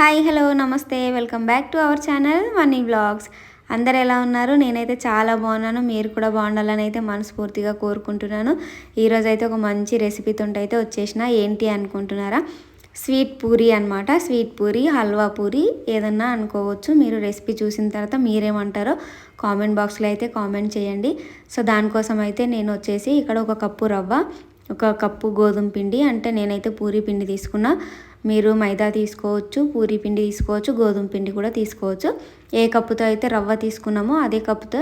Hi hello నమస్తే. Welcome back to our channel Mani blogs అందరు ఎలా ఉన్నారు? నేనైతే చాలా బాగున్నాను. మీరు కూడా బాగుండాలని అయితే మనస్ఫూర్తిగా కోరుకుంటున్నాను. ఈరోజు అయితే ఒక మంచి రెసిపీతో అయితే వచ్చేసిన ఏంటి అనుకుంటున్నారా? స్వీట్ పూరి అనమాట స్వీట్ పూరి హల్వా పూరి ఏదన్నా అనుకోవచ్చు. మీరు రెసిపీ చూసిన తర్వాత మీరేమంటారో కామెంట్ బాక్స్లో అయితే కామెంట్ చేయండి. సో దానికోసం అయితే నేను వచ్చేసి ఇక్కడ ఒక కప్పు రవ్వ ఒక కప్పు గోధుమ పిండి అంటే నేనైతే పూరి పిండి తీసుకున్నా. మీరు మైదా తీసుకోవచ్చు పూరి పిండి తీసుకోవచ్చు గోధుమ పిండి కూడా తీసుకోవచ్చు. ఏ కప్పుతో అయితే రవ్వ తీసుకున్నామో అదే కప్పుతో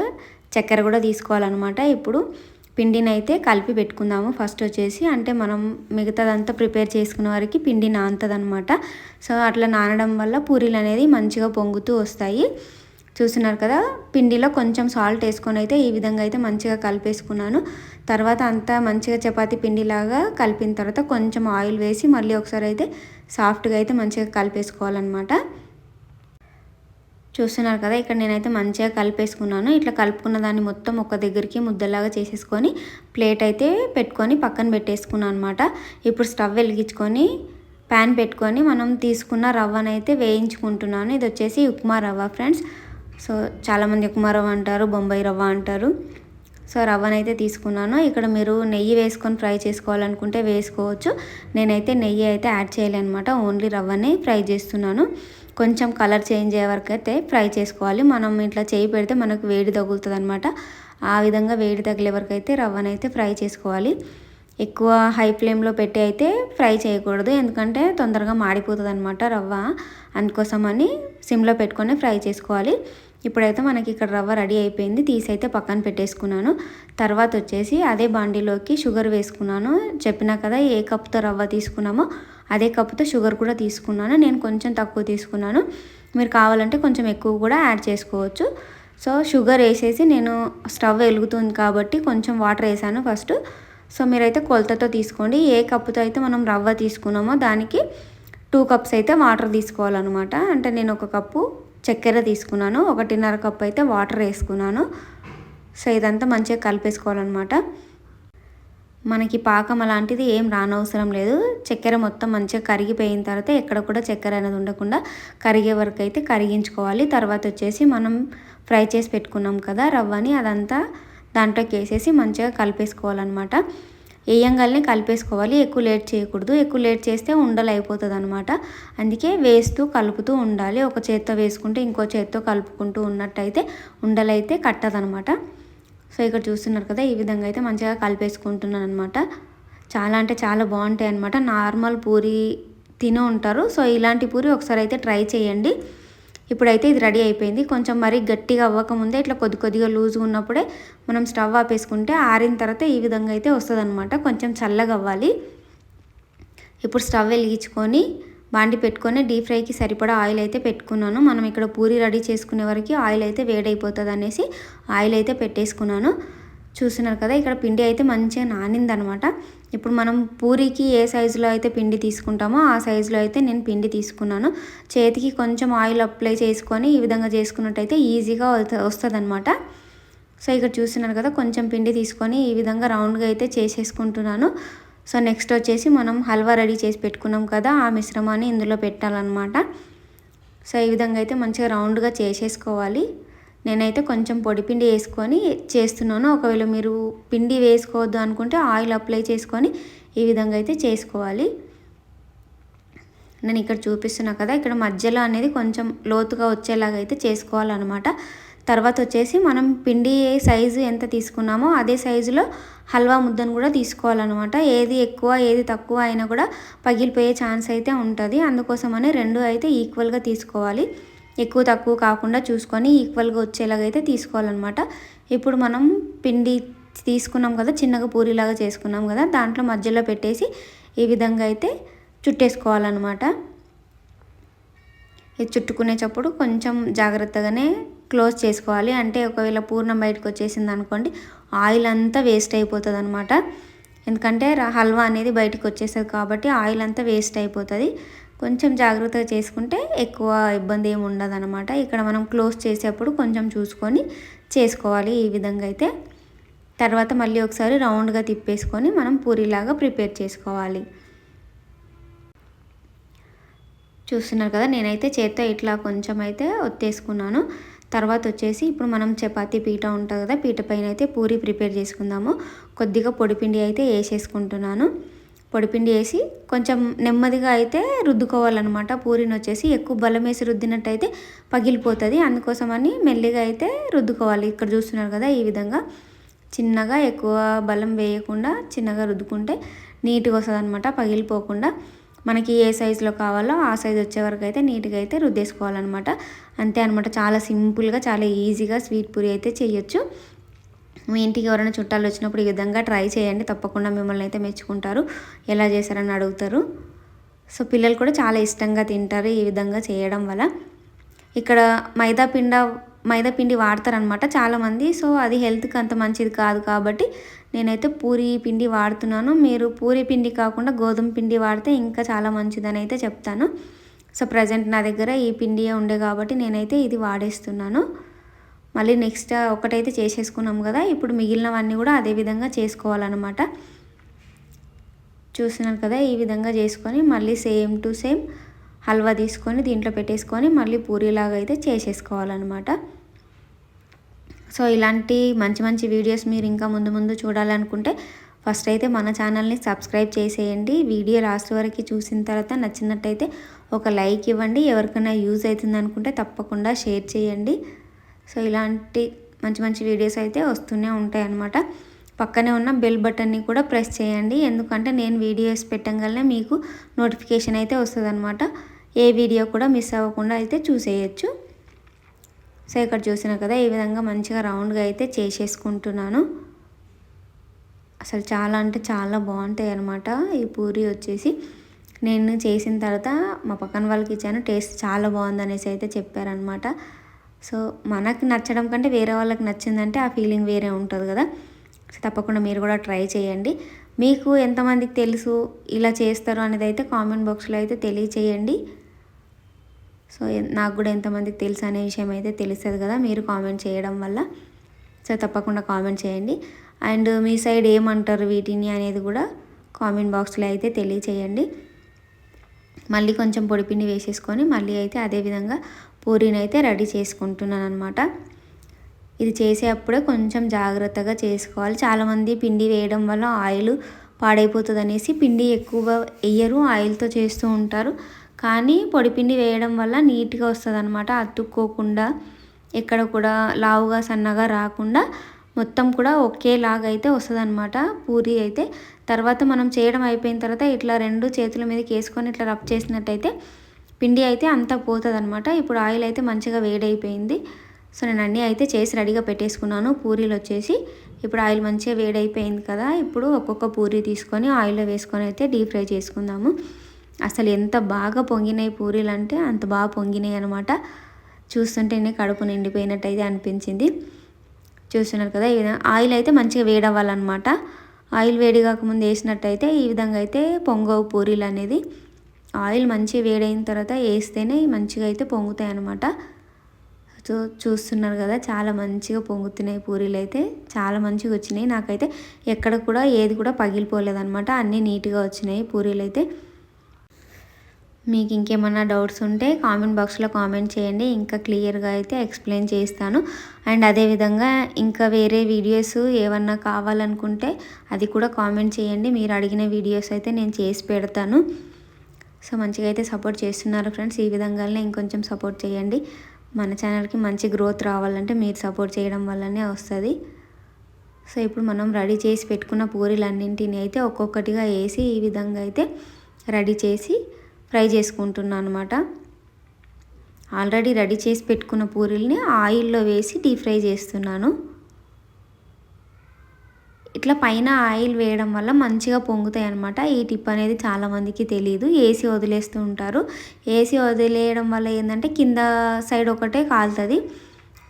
చక్కెర కూడా తీసుకోవాలన్నమాట. ఇప్పుడు పిండిని అయితే కలిపి పెట్టుకుందాము. ఫస్ట్ వచ్చేసి అంటే మనం మిగతాదంతా ప్రిపేర్ చేసుకున్న వారికి పిండి నానుతుందనమాట సో అట్లా నానడం వల్ల పూరీలు అనేది మంచిగా పొంగుతూ వస్తాయి. చూస్తున్నారు కదా పిండిలో కొంచెం సాల్ట్ వేసుకొని అయితే ఈ విధంగా అయితే మంచిగా కలిపేసుకున్నాను. తర్వాత అంతా మంచిగా చపాతీ పిండిలాగా కలిపిన తర్వాత కొంచెం ఆయిల్ వేసి మళ్ళీ ఒకసారి అయితే సాఫ్ట్గా అయితే మంచిగా కలిపేసుకోవాలన్నమాట. చూస్తున్నారు కదా ఇక్కడ నేనైతే మంచిగా కలిపేసుకున్నాను. ఇట్లా కలుపుకున్న దాన్ని మొత్తం ఒక దగ్గరికి ముద్దలాగా చేసేసుకొని ప్లేట్ అయితే పెట్టుకొని పక్కన పెట్టేసుకున్నాను అనమాట ఇప్పుడు స్టవ్ వెలిగించుకొని ప్యాన్ పెట్టుకొని మనం తీసుకున్న రవ్వనైతే వేయించుకుంటున్నాను. ఇది వచ్చేసి ఉప్మా రవ్వ ఫ్రెండ్స్. సో చాలామంది ఉప్మా రవ్వ అంటారు బొంబాయి రవ్వ అంటారు. సో రవ్వనైతే తీసుకున్నాను. ఇక్కడ మీరు నెయ్యి వేసుకొని ఫ్రై చేసుకోవాలనుకుంటే వేసుకోవచ్చు. నేనైతే నెయ్యి అయితే యాడ్ చేయలేనమాట. ఓన్లీ రవ్వనే ఫ్రై చేస్తున్నాను. కొంచెం కలర్ చేంజ్ అయ్యే వరకు అయితే ఫ్రై చేసుకోవాలి. మనం ఇట్లా చేయి పెడితే మనకు వేడి తగులుతుంది అనమాట ఆ విధంగా వేడి తగిలే వరకు అయితే రవ్వనైతే ఫ్రై చేసుకోవాలి. ఎక్కువ హై ఫ్లేమ్లో పెట్టి అయితే ఫ్రై చేయకూడదు. ఎందుకంటే తొందరగా మాడిపోతుంది అనమాట రవ్వ. అందుకోసమని సిమ్లో పెట్టుకొని ఫ్రై చేసుకోవాలి. ఇప్పుడైతే మనకి ఇక్కడ రవ్వ రెడీ అయిపోయింది. తీసి అయితే పక్కన పెట్టేసుకున్నాను. తర్వాత వచ్చేసి అదే బాండీలోకి షుగర్ వేసుకున్నాను. చెప్పినా కదా ఏ కప్తో రవ్వ తీసుకున్నామో అదే కప్తో షుగర్ కూడా తీసుకున్నాను. నేను కొంచెం తక్కువ తీసుకున్నాను. మీరు కావాలంటే కొంచెం ఎక్కువ కూడా యాడ్ చేసుకోవచ్చు. సో షుగర్ వేసేసి నేను స్టవ్ వెలుగుతుంది కాబట్టి కొంచెం వాటర్ వేసాను ఫస్ట్. సో మీరైతే కొలతతో తీసుకోండి. ఏ కప్పుతో అయితే మనం రవ్వ తీసుకున్నామో దానికి టూ కప్స్ అయితే వాటర్ తీసుకోవాలన్నమాట. అంటే నేను ఒక కప్పు చక్కెర తీసుకున్నాను. ఒకటిన్నర కప్ అయితే వాటర్ వేసుకున్నాను. సో ఇదంతా మంచిగా కలిపేసుకోవాలన్నమాట. మనకి పాకం అలాంటిది ఏం రానవసరం లేదు. చక్కెర మొత్తం మంచిగా కరిగిపోయిన తర్వాత ఎక్కడ కూడా చక్కెర అనేది ఉండకుండా కరిగే వరకు అయితే కరిగించుకోవాలి. తర్వాత వచ్చేసి మనం ఫ్రై చేసి పెట్టుకున్నాం కదా రవ్వని అదంతా దాంట్లోకి వేసేసి మంచిగా కలిపేసుకోవాలన్నమాట. వేయంగానే కలిపేసుకోవాలి. ఎక్కువ లేట్ చేయకూడదు. ఎక్కువ లేట్ చేస్తే ఉండలు అయిపోతుంది అనమాట అందుకే వేస్తూ కలుపుతూ ఉండాలి. ఒక చేత్తో వేసుకుంటే ఇంకో చేత్తో కలుపుకుంటూ ఉన్నట్టయితే ఉండలైతే కట్టదనమాట. సో ఇక్కడ చూస్తున్నారు కదా ఈ విధంగా అయితే మంచిగా కలిపేసుకుంటున్నాను అనమాట చాలా అంటే చాలా బాగుంటాయి అనమాట నార్మల్ పూరి తిని ఉంటారు. సో ఇలాంటి పూరి ఒకసారి అయితే ట్రై చేయండి. ఇప్పుడైతే ఇది రెడీ అయిపోయింది. కొంచెం మరీ గట్టిగా అవ్వకముందే ఇట్లా కొద్ది కొద్దిగా లూజ్గా ఉన్నప్పుడే మనం స్టవ్ ఆపేసుకుంటే ఆరిన తర్వాత ఈ విధంగా అయితే వస్తుంది అనమాట కొంచెం చల్లగా అవ్వాలి. ఇప్పుడు స్టవ్ వెలిగించుకొని బాండి పెట్టుకొని డీప్ ఫ్రైకి సరిపడా ఆయిల్ అయితే పెట్టుకున్నాను. మనం ఇక్కడ పూరి రెడీ చేసుకునే వరకు ఆయిల్ అయితే వేడైపోతుంది అనేసి ఆయిల్ అయితే పెట్టేసుకున్నాను. చూస్తున్నారు కదా ఇక్కడ పిండి అయితే మంచిగా నానిందనమాట ఇప్పుడు మనం పూరికి ఏ సైజులో అయితే పిండి తీసుకుంటామో ఆ సైజులో అయితే నేను పిండి తీసుకున్నాను. చేతికి కొంచెం ఆయిల్ అప్లై చేసుకొని ఈ విధంగా చేసుకున్నట్టయితే ఈజీగా వస్తుంది అనమాట సో ఇక్కడ చూస్తున్నారు కదా కొంచెం పిండి తీసుకొని ఈ విధంగా రౌండ్గా అయితే చేసేసుకుంటున్నాను. సో నెక్స్ట్ వచ్చేసి మనం హల్వా రెడీ చేసి పెట్టుకున్నాం కదా ఆ మిశ్రమాన్ని ఇందులో పెట్టాలన్నమాట. సో ఈ విధంగా అయితే మంచిగా రౌండ్గా చేసేసుకోవాలి. నేనైతే కొంచెం పొడి పిండి వేసుకొని చేస్తున్నాను. ఒకవేళ మీరు పిండి వేసుకోవద్దు అనుకుంటే ఆయిల్ అప్లై చేసుకొని ఈ విధంగా అయితే చేసుకోవాలి. నేను ఇక్కడ చూపిస్తున్నా కదా ఇక్కడ మధ్యలో అనేది కొంచెం లోతుగా వచ్చేలాగా అయితే చేసుకోవాలన్నమాట. తర్వాత వచ్చేసి మనం పిండి సైజు ఎంత తీసుకున్నామో అదే సైజులో హల్వా ముద్దను కూడా తీసుకోవాలన్నమాట. ఏది ఎక్కువ ఏది తక్కువ అయినా కూడా పగిలిపోయే ఛాన్స్ అయితే ఉంటుంది. అందుకోసమని రెండు అయితే ఈక్వల్గా తీసుకోవాలి. ఎక్కువ తక్కువ కాకుండా చూసుకొని ఈక్వల్గా వచ్చేలాగైతే తీసుకోవాలన్నమాట. ఇప్పుడు మనం పిండి తీసుకున్నాం కదా చిన్నగా పూరిలాగా చేసుకున్నాం కదా దాంట్లో మధ్యలో పెట్టేసి ఈ విధంగా అయితే చుట్టేసుకోవాలన్నమాట. ఇది చుట్టుకునేటప్పుడు కొంచెం జాగ్రత్తగానే క్లోజ్ చేసుకోవాలి. అంటే ఒకవేళ పూర్ణం బయటకు వచ్చేసింది అనుకోండి ఆయిల్ అంతా వేస్ట్ అయిపోతుంది అనమాట ఎందుకంటే హల్వా అనేది బయటకు వచ్చేస్తుంది కాబట్టి ఆయిల్ అంతా వేస్ట్ అయిపోతుంది. కొంచెం జాగ్రత్తగా చేసుకుంటే ఎక్కువ ఇబ్బంది ఏమి ఉండదు అనమాట ఇక్కడ మనం క్లోజ్ చేసేప్పుడు కొంచెం చూసుకొని చేసుకోవాలి ఈ విధంగా అయితే. తర్వాత మళ్ళీ ఒకసారి రౌండ్గా తిప్పేసుకొని మనం పూరిలాగా ప్రిపేర్ చేసుకోవాలి. చూస్తున్నారు కదా నేనైతే చేత్తో ఇట్లా కొంచెం అయితే ఒత్తేసుకున్నాను. తర్వాత వచ్చేసి ఇప్పుడు మనం చపాతీ పీట ఉంటుంది కదా పీట పైన అయితే పూరి ప్రిపేర్ చేసుకుందాము. కొద్దిగా పొడిపిండి అయితే వేసేసుకుంటున్నాను. పొడిపిండి వేసి కొంచెం నెమ్మదిగా అయితే రుద్దుకోవాలన్నమాట. పూరిని వచ్చేసి ఎక్కువ బలం వేసి రుద్దినట్టయితే పగిలిపోతుంది. అందుకోసమని మెల్లిగా అయితే రుద్దుకోవాలి. ఇక్కడ చూస్తున్నారు కదా ఈ విధంగా. చిన్నగా ఎక్కువ బలం వేయకుండా చిన్నగా రుద్దుకుంటే నీట్గా వస్తుంది అనమాట పగిలిపోకుండా. మనకి ఏ సైజులో కావాలో ఆ సైజు వచ్చే వరకు అయితే నీట్గా అయితే రుద్దేసుకోవాలన్నమాట. అంతే అనమాట చాలా సింపుల్గా చాలా ఈజీగా స్వీట్ పూరి అయితే చేయొచ్చు. మీ ఇంటికి ఎవరైనా చుట్టాలు వచ్చినప్పుడు ఈ విధంగా ట్రై చేయండి. తప్పకుండా మిమ్మల్ని అయితే మెచ్చుకుంటారు. ఎలా చేశారని అడుగుతారు. సో పిల్లలు కూడా చాలా ఇష్టంగా తింటారు ఈ విధంగా చేయడం వల్ల. ఇక్కడ మైదా పిండ మైదా పిండి వాడతారనమాట చాలామంది. సో అది హెల్త్కి అంత మంచిది కాదు కాబట్టి నేనైతే పూరి పిండి వాడుతున్నాను. మీరు పూరి పిండి కాకుండా గోధుమ పిండి వాడితే ఇంకా చాలా మంచిదని అయితే చెప్తాను. సో ప్రజెంట్ నా దగ్గర ఈ పిండియే ఉండే కాబట్టి నేనైతే ఇది వాడేస్తున్నాను. మళ్ళీ నెక్స్ట్ ఒకటైతే చేసేసుకున్నాం కదా. ఇప్పుడు మిగిలినవన్నీ కూడా అదే విధంగా చేసుకోవాలన్నమాట. చూసినారు కదా ఈ విధంగా చేసుకొని మళ్ళీ సేమ్ టు సేమ్ హల్వా తీసుకొని దీంట్లో పెట్టేసుకొని మళ్ళీ పూరీలాగా అయితే చేసేసుకోవాలన్నమాట. సో ఇలాంటి మంచి మంచి వీడియోస్ మీరు ఇంకా ముందు ముందు చూడాలనుకుంటే ఫస్ట్ అయితే మన ఛానల్ని సబ్స్క్రైబ్ చేసేయండి. వీడియో లాస్ట్ వరకు చూసిన తర్వాత నచ్చినట్టయితే ఒక లైక్ ఇవ్వండి. ఎవరికైనా యూజ్ అవుతుంది అనుకుంటే తప్పకుండా షేర్ చేయండి. సో ఇలాంటి మంచి మంచి వీడియోస్ అయితే వస్తూనే ఉంటాయి అన్నమాట పక్కనే ఉన్న బెల్ బటన్ని కూడా ప్రెస్ చేయండి. ఎందుకంటే నేను వీడియోస్ పెట్టంగానే మీకు నోటిఫికేషన్ అయితే వస్తుంది అనమాట ఏ వీడియో కూడా మిస్ అవ్వకుండా అయితే చూసేయచ్చు. సో ఇక్కడ చూసిన కదా ఈ విధంగా మంచిగా రౌండ్గా అయితే చేసేసుకుంటున్నాను. అసలు చాలా అంటే చాలా బాగుంటాయి అనమాట ఈ పూరి వచ్చేసి నేను చేసిన తర్వాత మా పక్కన వాళ్ళకి ఇచ్చాను. టేస్ట్ చాలా బాగుంది అనేసి అయితే చెప్పారనమాట సో మనకు నచ్చడం కంటే వేరే వాళ్ళకి నచ్చిందంటే ఆ ఫీలింగ్ వేరే ఉంటుంది కదా. తప్పకుండా మీరు కూడా ట్రై చేయండి. మీకు ఎంతమందికి తెలుసు ఇలా చేస్తారు అనేది అయితే కామెంట్ బాక్స్లో అయితే తెలియచేయండి. సో నాకు కూడా ఎంతమందికి తెలుసు అనే విషయం అయితే తెలుస్తుంది కదా మీరు కామెంట్ చేయడం వల్ల. సో తప్పకుండా కామెంట్ చేయండి. అండ్ మీ సైడ్ ఏమంటారు వీటిని అనేది కూడా కామెంట్ బాక్స్లో అయితే తెలియచేయండి. మళ్ళీ కొంచెం పొడిపిండి వేసేసుకొని మళ్ళీ అయితే అదేవిధంగా పూరీని అయితే రెడీ చేసుకుంటున్నాను అనమాట ఇది చేసేటప్పుడే కొంచెం జాగ్రత్తగా చేసుకోవాలి. చాలామంది పిండి వేయడం వల్ల ఆయిల్ పాడైపోతుంది అనేసి పిండి ఎక్కువగా వేయరు ఆయిల్తో చేస్తూ ఉంటారు. కానీ పొడిపిండి వేయడం వల్ల నీట్గా వస్తుంది అనమాట అతుక్కోకుండా ఎక్కడ కూడా లావుగా సన్నగా రాకుండా మొత్తం కూడా ఒకేలాగా అయితే వస్తుంది అనమాట పూరి అయితే. తర్వాత మనం చేయడం అయిపోయిన తర్వాత ఇట్లా రెండు చేతుల మీదకి వేసుకొని ఇట్లా రబ్ చేసినట్టయితే పిండి అయితే అంతా పోతుంది అనమాట ఇప్పుడు ఆయిల్ అయితే మంచిగా వేడైపోయింది. సో నేను అన్నీ అయితే చేసి రెడీగా పెట్టేసుకున్నాను. పూరీలు వచ్చేసి ఇప్పుడు ఆయిల్ మంచిగా వేడైపోయింది కదా. ఇప్పుడు ఒక్కొక్క పూరీ తీసుకొని ఆయిల్లో వేసుకొని అయితే డీప్ ఫ్రై చేసుకుందాము. అసలు ఎంత బాగా పొంగినాయి పూరీలు అంటే అంత బాగా పొంగినాయి అనమాట చూస్తుంటేనే కడుపు నిండిపోయినట్టు అయితే అనిపించింది. చూస్తున్నారు కదా ఈ విధంగా ఆయిల్ అయితే మంచిగా వేడవ్వాలన్నమాట. ఆయిల్ వేడి కాకముందు వేసినట్టయితే ఈ విధంగా అయితే పొంగవు పూరీలు అనేది ఆయిల్ మంచిగా వేడైన తర్వాత వేస్తేనే మంచిగా అయితే పొంగుతాయి అనమాట సో చూస్తున్నారు కదా చాలా మంచిగా పొంగుతున్నాయి పూరీలు అయితే. చాలా మంచిగా వచ్చినాయి. నాకైతే ఎక్కడ కూడా ఏది కూడా పగిలిపోలేదన్నమాట. అన్నీ నీట్గా వచ్చినాయి పూరీలు అయితే. మీకు ఇంకేమన్నా డౌట్స్ ఉంటే కామెంట్ బాక్స్లో కామెంట్ చేయండి. ఇంకా క్లియర్గా అయితే ఎక్స్ప్లెయిన్ చేస్తాను. అండ్ అదేవిధంగా ఇంకా వేరే వీడియోస్ ఏమన్నా కావాలనుకుంటే అది కూడా కామెంట్ చేయండి. మీరు అడిగిన వీడియోస్ అయితే నేను చేసి పెడతాను. సో మంచిగా అయితే సపోర్ట్ చేస్తున్నారు ఫ్రెండ్స్. ఈ విధంగానే ఇంకొంచెం సపోర్ట్ చేయండి. మన ఛానల్కి మంచి గ్రోత్ రావాలంటే మీరు సపోర్ట్ చేయడం వల్లనే వస్తుంది. సో ఇప్పుడు మనం రెడీ చేసి పెట్టుకున్న పూరీలన్నింటిని అయితే ఒక్కొక్కటిగా వేసి ఈ విధంగా అయితే రెడీ చేసి ఫ్రై చేసుకుంటున్నాను అనమాట ఆల్రెడీ రెడీ చేసి పెట్టుకున్న పూరీల్ని ఆయిల్లో వేసి డీప్ ఫ్రై చేస్తున్నాను. ఇట్లా పైన ఆయిల్ వేయడం వల్ల మంచిగా పొంగుతాయి అనమాట ఈ టిప్ అనేది చాలామందికి తెలియదు ఏసీ వదిలేస్తూ ఉంటారు. ఏసీ వదిలేయడం వల్ల ఏంటంటే కింద సైడ్ ఒకటే కాలుతుంది.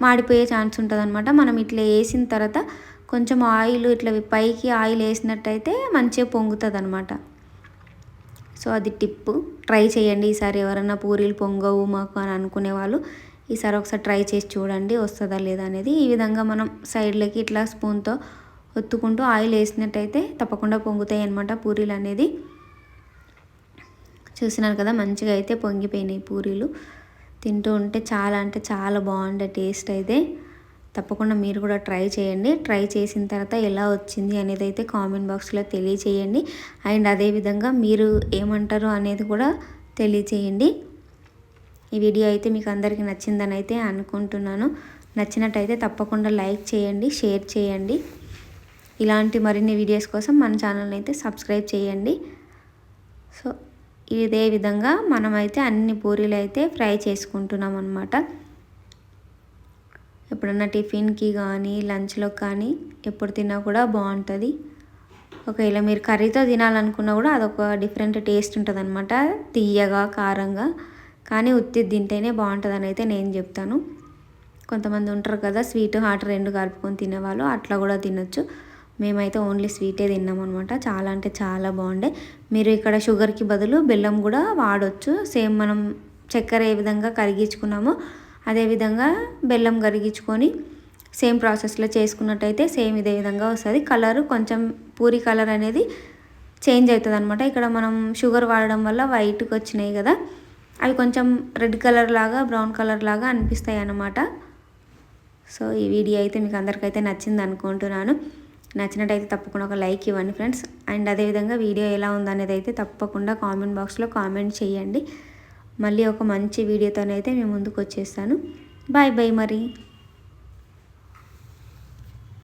మాడిపోయే ఛాన్స్ ఉంటుంది అనమాట మనం ఇట్లా వేసిన తర్వాత కొంచెం ఆయిల్ ఇట్లా పైకి ఆయిల్ వేసినట్టయితే మంచిగా పొంగుతుంది అనమాట సో అది టిప్పు. ట్రై చేయండి ఈసారి ఎవరైనా పూరీలు పొంగవు మాకు అని అనుకునే వాళ్ళు ఈసారి ఒకసారి ట్రై చేసి చూడండి వస్తుందా లేదా అనేది. ఈ విధంగా మనం సైడ్లకి ఇట్లా స్పూన్తో ఒత్తుకుంటూ ఆయిల్ వేసినట్టయితే తప్పకుండా పొంగుతాయి అనమాట పూరీలు అనేది. చూసినారు కదా మంచిగా అయితే పొంగిపోయినాయి పూరీలు. తింటూ ఉంటే చాలా అంటే చాలా బాగుండే టేస్ట్ అయితే. తప్పకుండా మీరు కూడా ట్రై చేయండి. ట్రై చేసిన తర్వాత ఎలా వచ్చింది అనేది అయితే కామెంట్ బాక్స్లో తెలియచేయండి. అండ్ అదేవిధంగా మీరు ఏమంటారు అనేది కూడా తెలియచేయండి. ఈ వీడియో అయితే మీకు అందరికీ నచ్చిందని అయితే అనుకుంటున్నాను. నచ్చినట్టయితే తప్పకుండా లైక్ చేయండి షేర్ చేయండి. ఇలాంటి మరిన్ని వీడియోస్ కోసం మన ఛానల్ని అయితే సబ్స్క్రైబ్ చేయండి. సో ఇదే విధంగా మనమైతే అన్ని పూరీలు అయితే ఫ్రై చేసుకుంటున్నాం అనమాట ఎప్పుడన్నా టిఫిన్కి కానీ లంచ్లో కానీ ఎప్పుడు తిన్నా కూడా బాగుంటుంది. ఒకవేళ మీరు కర్రీతో తినాలనుకున్నా కూడా అదొక డిఫరెంట్ టేస్ట్ ఉంటుంది అనమాట తీయగా కారంగా. కానీ ఉత్తి తింటేనే బాగుంటుందని అయితే నేను చెప్తాను. కొంతమంది ఉంటారు కదా స్వీట్ హాట్ రెండు కలుపుకొని తినేవాళ్ళు అట్లా కూడా తినొచ్చు. మేమైతే ఓన్లీ స్వీటే తిన్నాం అనమాట చాలా అంటే చాలా బాగుండే. మీరు ఇక్కడ షుగర్కి బదులు బెల్లం కూడా వాడచ్చు. సేమ్ మనం చక్కెర ఏ విధంగా కరిగించుకున్నామో అదేవిధంగా బెల్లం కరిగించుకొని సేమ్ ప్రాసెస్లో చేసుకున్నట్టయితే సేమ్ ఇదే విధంగా వస్తుంది. కలర్ కొంచెం పూరి కలర్ అనేది చేంజ్ అవుతుంది అనమాట ఇక్కడ మనం షుగర్ వాడడం వల్ల వైట్కి వచ్చినాయి కదా అవి కొంచెం రెడ్ కలర్ లాగా బ్రౌన్ కలర్ లాగా అనిపిస్తాయి అన్నమాట సో ఈ వీడియో అయితే మీకు అందరికైతే నచ్చింది అనుకుంటున్నాను. నచ్చినట్టయితే తప్పకుండా ఒక లైక్ ఇవ్వండి ఫ్రెండ్స్. అండ్ అదేవిధంగా వీడియో ఎలా ఉందనేది అయితే తప్పకుండా కామెంట్ బాక్స్లో కామెంట్ చేయండి. మళ్ళీ ఒక మంచి వీడియోతోనైతే మేము ముందుకు వచ్చేస్తాను బాయ్ బాయ్ మరి.